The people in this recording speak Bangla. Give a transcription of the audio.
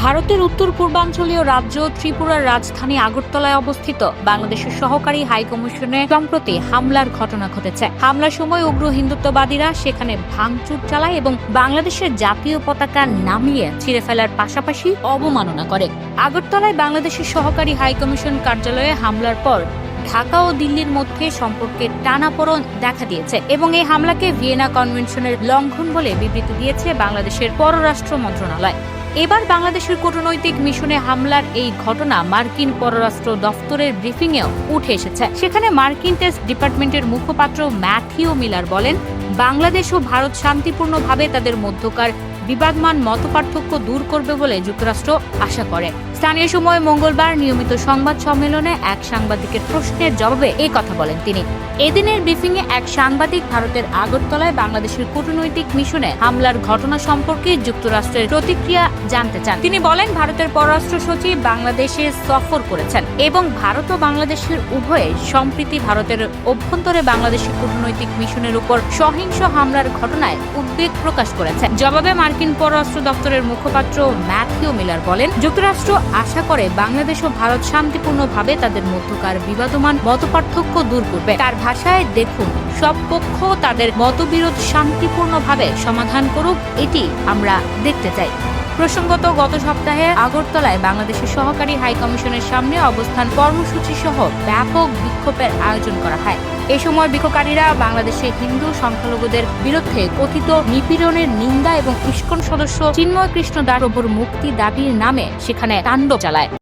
ভারতের উত্তর পূর্বাঞ্চলীয় রাজ্য ত্রিপুরার রাজধানী আগরতলায় অবস্থিত। বাংলাদেশের সহকারী হাইকমিশনে সম্প্রতি হামলার ঘটনা ঘটেছে। হামলার সময় উগ্র হিন্দুত্ববাদীরা সেখানে ভাঙচুর চালায় এবং বাংলাদেশের জাতীয় পতাকা নামিয়ে ছিঁড়ে ফেলার পাশাপাশি অবমাননা করে। আগরতলায় বাংলাদেশের সহকারী হাইকমিশন কার্যালয়ে হামলার পর ঢাকা ও দিল্লির মধ্যে সম্পর্কের টানাপোড়ন দেখা দিয়েছে এবং এই হামলাকে ভিয়েনা কনভেনশনের লঙ্ঘন বলে বিবৃতি দিয়েছে বাংলাদেশের পররাষ্ট্র মন্ত্রণালয়। এবার বাংলাদেশের কূটনৈতিক মিশনে হামলার এই ঘটনা মার্কিন পররাষ্ট্র দফতরের ব্রিফিংয়েও উঠে এসেছে। সেখানে মার্কিন টেস্ট ডিপার্টমেন্টের মুখপাত্র ম্যাথিও মিলার বলেন, বাংলাদেশ ও ভারত শান্তিপূর্ণভাবে তাদের মধ্যকার বিবাদমান মতপার্থক্য দূর করবে বলে যুক্তরাষ্ট্র আশা করে। স্থানীয় সময় মঙ্গলবার নিয়মিত সংবাদ সম্মেলনে এক সাংবাদিকের প্রশ্নের জবাবে এই কথা বলেন তিনি। এদিনের ব্রিফিংয়ে এক সাংবাদিক ভারতের আগরতলায় বাংলাদেশের কূটনৈতিক মিশনে হামলার ঘটনা সম্পর্কে যুক্তরাষ্ট্রের প্রতিক্রিয়া জানতে চান। তিনি বলেন, ভারতের পররাষ্ট্র সচিব বাংলাদেশে সফর করেছেন এবং ভারত ও বাংলাদেশের উভয়ে সম্প্রীতি ভারতের অভ্যন্তরে বাংলাদেশের কূটনৈতিক মিশনের উপর সহিংস হামলার ঘটনায় উদ্বেগ প্রকাশ করেছে। জবাবে মার্কিন পররাষ্ট্র দপ্তরের মুখপাত্র ম্যাথিও মিলার বলেন, যুক্তরাষ্ট্র আশা করে বাংলাদেশ ও ভারত শান্তিপূর্ণভাবে তাদের মধ্যকার বিবাদমান মতপার্থক্য দূর করবে। তার ভাষায় দেখুন। সব পক্ষ তাদের মতবিরোধ শান্তিপূর্ণভাবে সমাধান করুক, এটি আমরা দেখতে চাই। প্রসঙ্গত, গত সপ্তাহে আগরতলায় বাংলাদেশের সহকারী হাই কমিশনের সামনে অবস্থান কর্মসূচি সহ ব্যাপক বিক্ষোভের আয়োজন করা হয়। এ সময় বিক্ষোভকারীরা বাংলাদেশে হিন্দু সংখ্যালঘুদের বিরুদ্ধে কথিত নিপীড়নের নিন্দা এবং ইস্কন সদস্য চিন্ময় কৃষ্ণ দাসপ্রভুর মুক্তি দাবির নামে সেখানে তাণ্ডব চালায়।